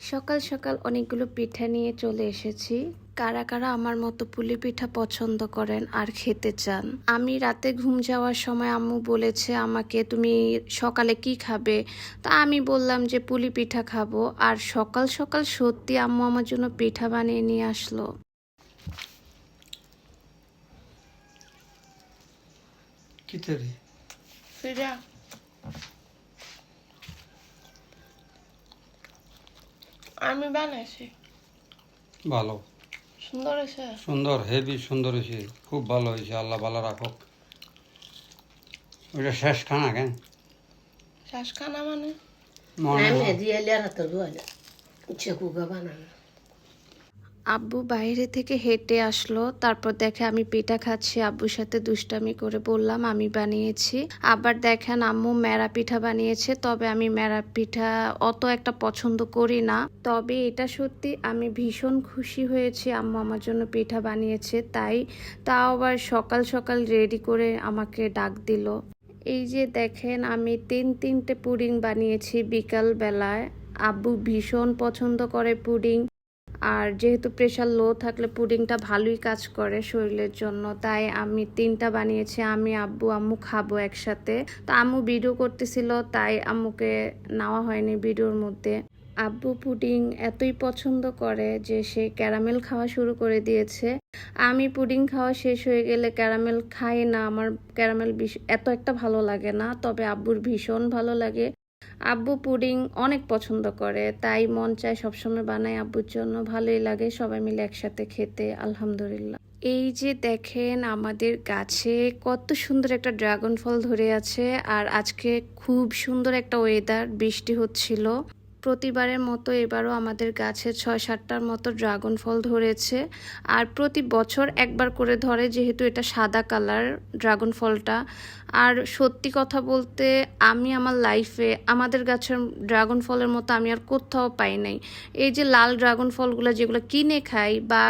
সকাল সকাল অনেকগুলো পিঠা নিয়ে চলে এসেছি। কারা কারা আমার মতো পুলি পিঠা পছন্দ করেন আর খেতে চান? আমি রাতে ঘুম যাওয়ার সময় আম্মু বলেছে আমাকে তুমি সকালে কি খাবে? তা আমি বললাম যে পুলি পিঠা খাব। আর সকাল সকাল সত্যি আম্মু আমার জন্য পিঠা বানিয়ে নিয়ে আসলো। কি তৈরি ফিরা আমি বানাইছি। ভালো। সুন্দর হয়েছে? সুন্দর হেভি সুন্দর হয়েছে। খুব ভালো হয়েছে আল্লাহ ভালো রাখুক। ওইটা শেষ খানা কেন? শেষ খানা মানে? মনে হয়- দিয়ে লেরা তো দুয়ালে চেকুগা বানানো। আব্বু বাইরে থেকে হেঁটে আসলো, তারপর দেখে আমি পিঠা খাচ্ছি, আব্বুর সাথে দুষ্টামি করে বললাম, আমি বানিয়েছি। আবার দেখেন আম্মু মেরা পিঠা বানিয়েছে, তবে আমি মেরা পিঠা অত একটা পছন্দ করি না। তবে এটা সত্যি আমি ভীষণ খুশি হয়েছি আম্মু আমার জন্য পিঠা বানিয়েছে, তাই তাও আবার সকাল সকাল রেডি করে আমাকে ডাক দিল। এই যে দেখেন, আমি তিন তিনটে পুডিং বানিয়েছি বিকাল বেলায় আব্বু ভীষণ পছন্দ করে পুডিং আর যেহেতু প্রেশার লো থাকলে পুডিংটা ভালোই কাজ করে শরীরের জন্য, তাই আমি তিনটা বানিয়েছি, আমি, আব্বু, আম্মু খাব একসাথে। তো আম্মু ভিডিও করতেছিল, তাই আম্মুকে নেওয়া হয়নি ভিডিওর মধ্যে। আব্বু পুডিং এতই পছন্দ করে যে সে ক্যারামেল খাওয়া শুরু করে দিয়েছে। আমি পুডিং খাওয়া শেষ হয়ে গেলে ক্যারামেল খাই না, আমার ক্যারামেল এত একটা ভালো লাগে না, তবে আব্বুর ভীষণ ভালো লাগে। আব্বু পুডিং অনেক পছন্দ করে, তাই মন চায় সবসময় বানাই আব্বুর জন্য। ভালোই লাগে সবাই মিলে একসাথে খেতে, আলহামদুলিল্লাহ। এই যে দেখেন আমাদের গাছে কত সুন্দর একটা ড্রাগন ফল ধরে আছে, আর আজকে খুব সুন্দর একটা ওয়েদার বৃষ্টি হচ্ছিল। প্রতিবারের মতো এবারও আমাদের গাছে ছয় সাতটার মতো ড্রাগন ফল ধরেছে। আর প্রতি বছর একবার করে ধরে, যেহেতু এটা সাদা কালার ড্রাগন ফলটা। আর সত্যি কথা বলতে, আমি আমার লাইফে, আমাদের গাছের ড্রাগন ফলের মতো আমি আর কোথাও পাই নাই। এই যে লাল ড্রাগন ফলগুলো যেগুলো কিনে খাই বা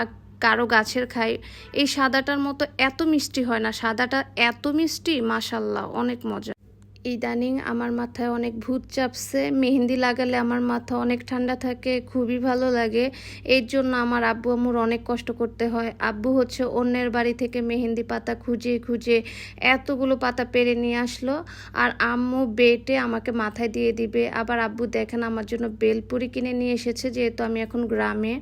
কারও গাছের খাই, এই সাদাটার মতো এত মিষ্টি হয় না। সাদাটা এত মিষ্টি মাসাল্লাহ অনেক মজা। ইদানিং আমার মাথায় অনেক ভূত চাপছে, মেহেন্দি লাগালে আমার মাথা অনেক ঠান্ডা থাকে, খুবই ভালো লাগে। এর জন্য আমার আব্বু আম্মুর অনেক কষ্ট করতে হয়। আব্বু হচ্ছে অন্যের বাড়ি থেকে মেহেন্দি পাতা খুঁজে খুঁজে এতগুলো পাতা পেরে নিয়ে আসলো আর আম্মু বেটে আমাকে মাথায় দিয়ে দিবে। আবার আব্বু দেখেন আমার জন্য বেলপুরি কিনে নিয়ে এসেছে, যেহেতু আমি এখন গ্রামে।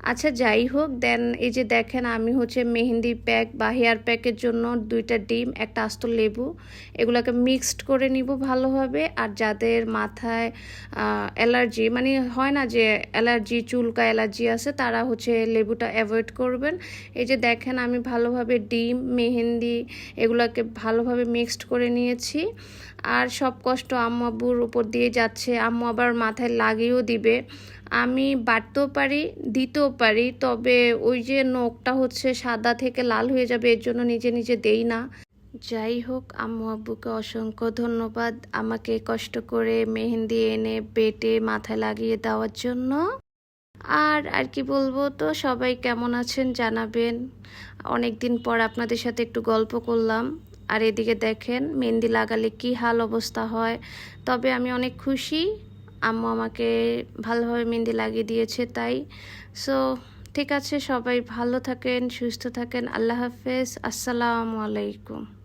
আচ্ছা যাই হোক, দেন এই যে দেখেন আমি হচ্ছে মেহেন্দি প্যাক বা হেয়ার প্যাকের জন্য দুইটা ডিম, একটা আস্ত লেবু, এগুলোকে মিক্সড করে নিব ভালোভাবে। আর যাদের মাথায় অ্যালার্জি মানে হয় না যে অ্যালার্জি চুলকা অ্যালার্জি আছে, তারা হচ্ছে লেবুটা অ্যাভয়েড করবেন। এই যে দেখেন আমি ভালোভাবে ডিম, মেহেন্দি এগুলোকে ভালোভাবে মিক্সড করে নিয়েছি। আর সব কষ্ট আম্মু আব্বুর উপর দিয়ে যাচ্ছে। আম্মু আবার মাথায় লাগিয়েও দিবে। আমি বাটতেও পারি, দিতেও পারি, তবে ওই যে নখটা হচ্ছে সাদা থেকে লাল হয়ে যাবে, এর জন্য নিজে নিজে দেই না। যাই হোক, আম্মু আব্বুকে অসংখ্য ধন্যবাদ আমাকে কষ্ট করে মেহেন্দি এনে বেটে মাথায় লাগিয়ে দেওয়ার জন্য। আর আর কি বলব তো, সবাই কেমন আছেন জানাবেন। অনেক দিন পর আপনাদের সাথে একটু গল্প করলাম। আর এদিকে দেখেন, মেহেন্দি লাগালে কি হাল অবস্থা হয়। তবে আমি অনেক খুশি। আম্মু আমাকে ভালোভাবে মেহেন্দি লাগিয়ে দিয়েছে তাই। সো ঠিক আছে, সবাই ভালো থাকেন, সুস্থ থাকেন, আল্লাহ হাফেজ, আসসালামু আলাইকুম।